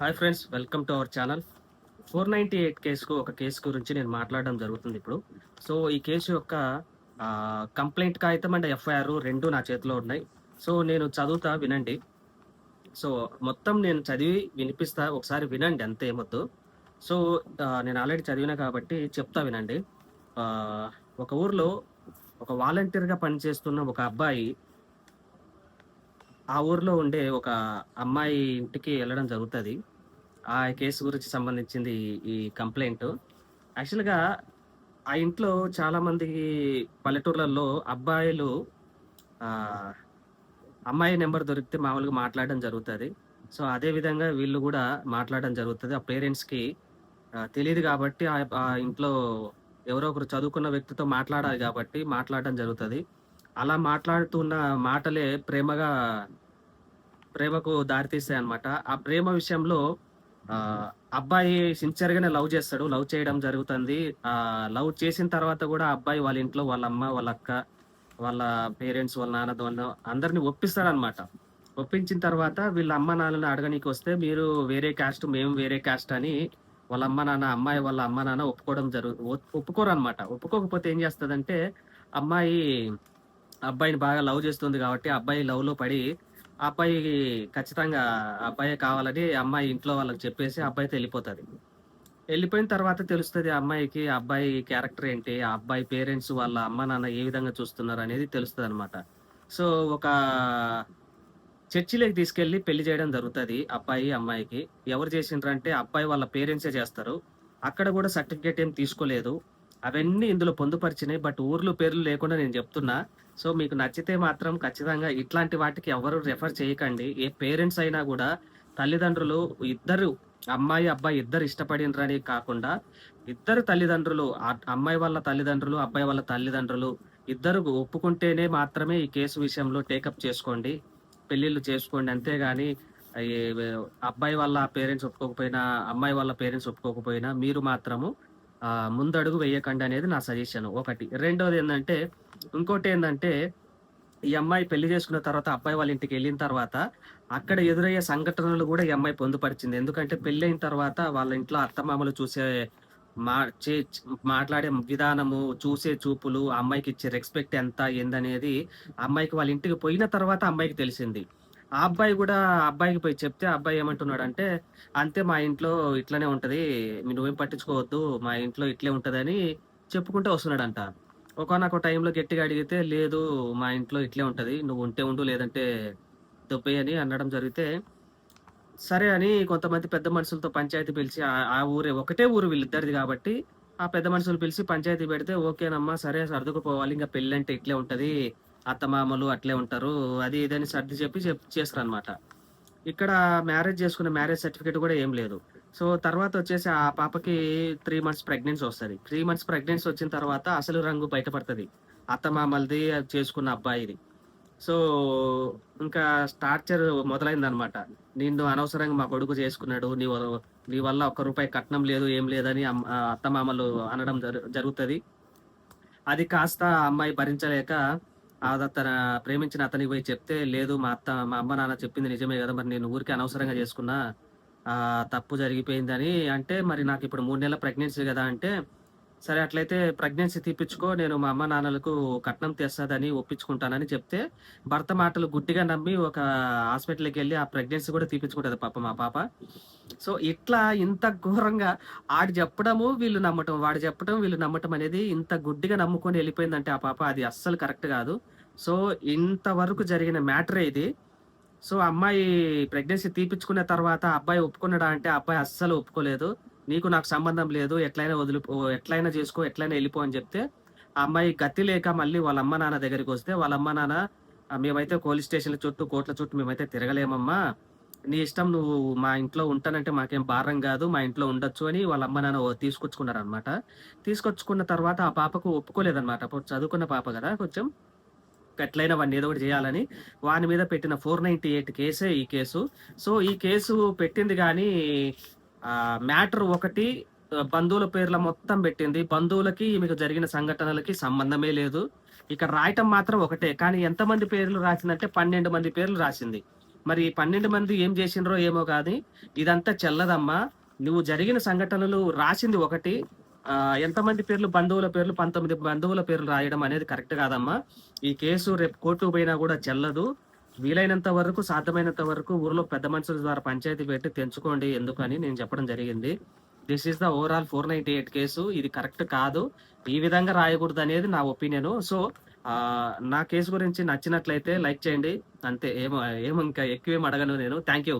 Hi friends welcome to our channel. Four ninety eight కేసుకు ఒక case గురించి నేను మాట్లాడడం జరుగుతుంది ఇప్పుడు. సో ఈ కేసు యొక్క కంప్లైంట్ కాగితం అండ్ ఎఫ్ఐఆర్ రెండు నా చేతిలో ఉన్నాయి. సో నేను చదువుతా వినండి. సో మొత్తం నేను చదివి వినిపిస్తా ఒకసారి వినండి అంతే ఏమొద్దు. సో నేను ఆల్రెడీ చదివినా కాబట్టి చెప్తా వినండి. ఒక ఊర్లో ఒక వాలంటీర్గా పనిచేస్తున్న ఒక అబ్బాయి ఆ ఊర్లో ఉండే ఒక అమ్మాయి ఇంటికి వెళ్ళడం జరుగుతుంది. ఆ కేసు గురించి సంబంధించింది ఈ- కంప్లైంట్. యాక్చువల్గా ఆ ఇంట్లో చాలామంది పల్లెటూర్లలో అబ్బాయిలు అమ్మాయి నెంబర్ దొరికితే మామూలుగా మాట్లాడడం జరుగుతుంది. సో అదే విధంగా వీళ్ళు కూడా మాట్లాడడం జరుగుతుంది. ఆ పేరెంట్స్కి తెలియదు కాబట్టి ఆ ఆ ఇంట్లో ఎవరో ఒకరు చదువుకున్న వ్యక్తితో మాట్లాడాలి కాబట్టి మాట్లాడడం జరుగుతుంది. అలా మాట్లాడుతున్న మాటలే ప్రేమగా ప్రేమకు దారితీస్తాయి అనమాట ఆ ప్రేమ విషయంలో అబ్బాయి సిన్సియర్ గానే లవ్ చేస్తాడు. లవ్ చేయడం జరుగుతుంది. ఆ లవ్ చేసిన తర్వాత కూడా అబ్బాయి వాళ్ళ ఇంట్లో వాళ్ళ అమ్మ వాళ్ళ అక్క వాళ్ళ పేరెంట్స్ వాళ్ళ నాన్న వాళ్ళ అందరిని ఒప్పిస్తాడు అనమాట ఒప్పించిన తర్వాత వీళ్ళ అమ్మ నాన్నని అడగనీకి వస్తే మీరు వేరే క్యాస్ట్ మేము వేరే క్యాస్ట్ అని వాళ్ళ అమ్మ నాన్న అమ్మాయి వాళ్ళ అమ్మ నాన్న ఒప్పుకోవడం జరుగు ఒప్పుకోరు అనమాట ఒప్పుకోకపోతే ఏం చేస్తుందంటే అమ్మాయి అబ్బాయిని బాగా లవ్ చేస్తుంది కాబట్టి అబ్బాయి లవ్లో పడి ఆ అబ్బాయి ఖచ్చితంగా అబ్బాయి కావాలని అమ్మాయి ఇంట్లో వాళ్ళకి చెప్పేసి అబ్బాయి అబ్బాయితో వెళ్ళిపోతుంది. వెళ్ళిపోయిన తర్వాత తెలుస్తుంది ఆ అమ్మాయికి అబ్బాయి క్యారెక్టర్ ఏంటి ఆ అబ్బాయి పేరెంట్స్ వాళ్ళ అమ్మ నాన్న ఏ విధంగా చూస్తున్నారు అనేది తెలుస్తుంది అనమాట సో ఒక చర్చిలోకి తీసుకెళ్ళి పెళ్ళి చేయడం జరుగుతుంది అబ్బాయి అమ్మాయికి. ఎవరు చేసిండ్రంటే అబ్బాయి వాళ్ళ పేరెంట్సే చేస్తారు. అక్కడ కూడా సర్టిఫికేట్ ఏం తీసుకోలేదు. అవన్నీ ఇందులో పొందుపరిచినాయి బట్ ఊర్లు పేర్లు లేకుండా నేను చెప్తున్నా. సో మీకు నచ్చితే మాత్రం ఖచ్చితంగా ఇట్లాంటి వాటికి ఎవరు రెఫర్ చేయకండి. ఏ పేరెంట్స్ అయినా కూడా తల్లిదండ్రులు ఇద్దరు అమ్మాయి అబ్బాయి ఇద్దరు ఇష్టపడినరని కాకుండా ఇద్దరు తల్లిదండ్రులు అమ్మాయి వాళ్ళ తల్లిదండ్రులు అబ్బాయి వాళ్ళ తల్లిదండ్రులు ఇద్దరు ఒప్పుకుంటేనే మాత్రమే ఈ కేసు విషయంలో టేకప్ చేసుకోండి పెళ్ళిళ్ళు చేసుకోండి. అంతేగాని అబ్బాయి వాళ్ళ పేరెంట్స్ ఒప్పుకోకపోయినా అమ్మాయి వాళ్ళ పేరెంట్స్ ఒప్పుకోకపోయినా మీరు మాత్రము ముందడుగు వేయకండి అనేది నా సజెషన్ ఒకటి. రెండోది ఏంటంటే ఇంకోటి ఏంటంటే ఈ అమ్మాయి పెళ్ళి చేసుకున్న తర్వాత అబ్బాయి వాళ్ళ ఇంటికి వెళ్ళిన తర్వాత అక్కడ ఎదురయ్యే సంఘటనలు కూడా ఈ అమ్మాయి పొందుపరిచింది. ఎందుకంటే పెళ్ళి అయిన తర్వాత వాళ్ళ ఇంట్లో అత్తమామలు చూసే మా చే మాట్లాడే విధానము చూసే చూపులు అమ్మాయికి ఇచ్చే రెస్పెక్ట్ ఎంత ఏందనేది అమ్మాయికి వాళ్ళ ఇంటికి పోయిన తర్వాత అమ్మాయికి తెలిసింది. ఆ అబ్బాయి కూడా అబ్బాయికి పోయి చెప్తే అబ్బాయి ఏమంటున్నాడు అంటే అంతే మా ఇంట్లో ఇట్లనే ఉంటది మీరు నువ్వేం పట్టించుకోవద్దు మా ఇంట్లో ఇట్లే ఉంటదని చెప్పుకుంటూ వస్తున్నాడంట. ఒకనొక టైంలో గట్టిగా అడిగితే లేదు మా ఇంట్లో ఇట్లే ఉంటుంది నువ్వు ఉంటే ఉండు లేదంటే దొబ్బే అని అనడం జరిగితే సరే అని కొంతమంది పెద్ద మనుషులతో పంచాయతీ పిలిచి ఆ- ఊరే ఒకటే ఊరు వీళ్ళిద్దరిది కాబట్టి ఆ పెద్ద మనుషులు పిలిచి పంచాయతీ పెడితే ఓకేనమ్మా సరే సర్దుకుపోవాలి ఇంకా పెళ్ళి అంటే ఇట్లే ఉంటుంది అత్తమామలు అట్లే ఉంటారు అది ఇదని సర్ది చెప్పి చెప్ చేస్తారు అనమాట ఇక్కడ మ్యారేజ్ చేసుకున్న మ్యారేజ్ సర్టిఫికేట్ కూడా ఏం లేదు. సో తర్వాత వచ్చేసి ఆ పాపకి త్రీ మంత్స్ ప్రెగ్నెన్సీ వస్తుంది. త్రీ మంత్స్ ప్రెగ్నెన్సీ వచ్చిన తర్వాత అసలు రంగు బయటపడుతుంది. అత్తమామలది అది చేసుకున్న అబ్బాయిది. సో ఇంకా స్టార్చర్ మొదలైందనమాట నిన్ను అనవసరంగా మా కొడుకు చేసుకున్నాడు. నీ వల్ల- నీ వల్ల ఒక్క రూపాయి కట్నం లేదు ఏం లేదని అత్తమామలు అనడం జరుగుతుంది. అది కాస్త అమ్మాయి భరించలేక ఆ తన ప్రేమించిన అతనికి పోయి చెప్తే లేదు మా అత్త మా అమ్మ నాన్న చెప్పింది నిజమే కదా మరి నేను ఊరికి అనవసరంగా చేసుకున్నా. తప్పు జరిగిపోయిందని అంటే మరి నాకు ఇప్పుడు మూడు నెలల ప్రెగ్నెన్సీ కదా అంటే సరే అట్లయితే ప్రెగ్నెన్సీ తీపించుకో నేను మా అమ్మ నాన్నలకు కట్నం తెస్తాదని ఒప్పించుకుంటానని చెప్తే భర్త మాటలు గుడ్డిగా నమ్మి ఒక హాస్పిటల్కి వెళ్ళి ఆ ప్రెగ్నెన్సీ కూడా తీపించుకుంటుంది పాప మా పాప. సో ఇట్లా ఇంత ఘోరంగా ఆడు చెప్పడము వీళ్ళు నమ్మటం వాడు చెప్పడం వీళ్ళు నమ్మటం అనేది ఇంత గుడ్డిగా నమ్ముకొని వెళ్ళిపోయిందంటే ఆ పాప అది అస్సలు కరెక్ట్ కాదు. సో ఇంతవరకు జరిగిన మ్యాటరే ఇది. సో అమ్మాయి ప్రెగ్నెన్సీ తీపించుకున్న తర్వాత అబ్బాయి ఒప్పుకున్నాడా అంటే అబ్బాయి అస్సలు ఒప్పుకోలేదు. నీకు నాకు సంబంధం లేదు ఎట్లయినా వదిలి ఎట్లయినా చేసుకో ఎట్లయినా వెళ్ళిపో అని చెప్తే ఆ అమ్మాయి గతి లేక మళ్ళీ వాళ్ళ అమ్మ నాన్న దగ్గరికి వస్తే వాళ్ళ అమ్మ నాన్న మేమైతే పోలీస్ స్టేషన్ల చుట్టూ కోట్ల చుట్టూ మేమైతే తిరగలేమమ్మా. నీ ఇష్టం నువ్వు మా ఇంట్లో ఉంటానంటే మాకేం భారం కాదు మా ఇంట్లో ఉండొచ్చు అని వాళ్ళ అమ్మ నాన్న తీసుకొచ్చుకున్నారు అనమాట తీసుకొచ్చుకున్న తర్వాత ఆ పాపకు ఒప్పుకోలేదన్నమాట. చదువుకున్న పాప కదా కొంచెం. ఎట్లయినా వాడిని ఏదో ఒకటి చేయాలని వాని మీద పెట్టిన ఫోర్ నైన్టీ ఎయిట్ కేసే ఈ కేసు. సో ఈ కేసు పెట్టింది కానీ మ్యాటర్ ఒకటి బంధువుల పేర్ల మొత్తం పెట్టింది. బంధువులకి మీకు జరిగిన సంఘటనలకి సంబంధమే లేదు. ఇక్కడ రాయటం మాత్రం ఒకటే. కానీ ఎంతమంది పేర్లు రాసిందంటే పన్నెండు మంది పేర్లు రాసింది. మరి పన్నెండు మంది ఏం చేసిండ్రో ఏమో కానీ ఇదంతా చెల్లదమ్మా. నువ్వు జరిగిన సంఘటనలు రాసింది ఒకటి ఎంతమంది పేర్లు బంధువుల పేర్లు పంతొమ్మిది బంధువుల పేర్లు రాయడం అనేది కరెక్ట్ కాదమ్మా. ఈ కేసు రేపు కోర్టు పోయినా కూడా చెల్లదు. వీలైనంత వరకు సాధ్యమైనంత వరకు ఊర్లో పెద్ద మనుషుల ద్వారా పంచాయతీ పెట్టి తెంచుకోండి ఎందుకని నేను చెప్పడం జరిగింది. This is the overall four ninety eight case. ఇది కరెక్ట్ కాదు. ఈ విధంగా రాయకూడదు అనేది నా ఒపీనియన్. సో నా కేసు గురించి నచ్చినట్లయితే లైక్ చేయండి. అంతే ఏమో ఏమో ఇంకా ఎక్కువేం అడగను నేను. Thank you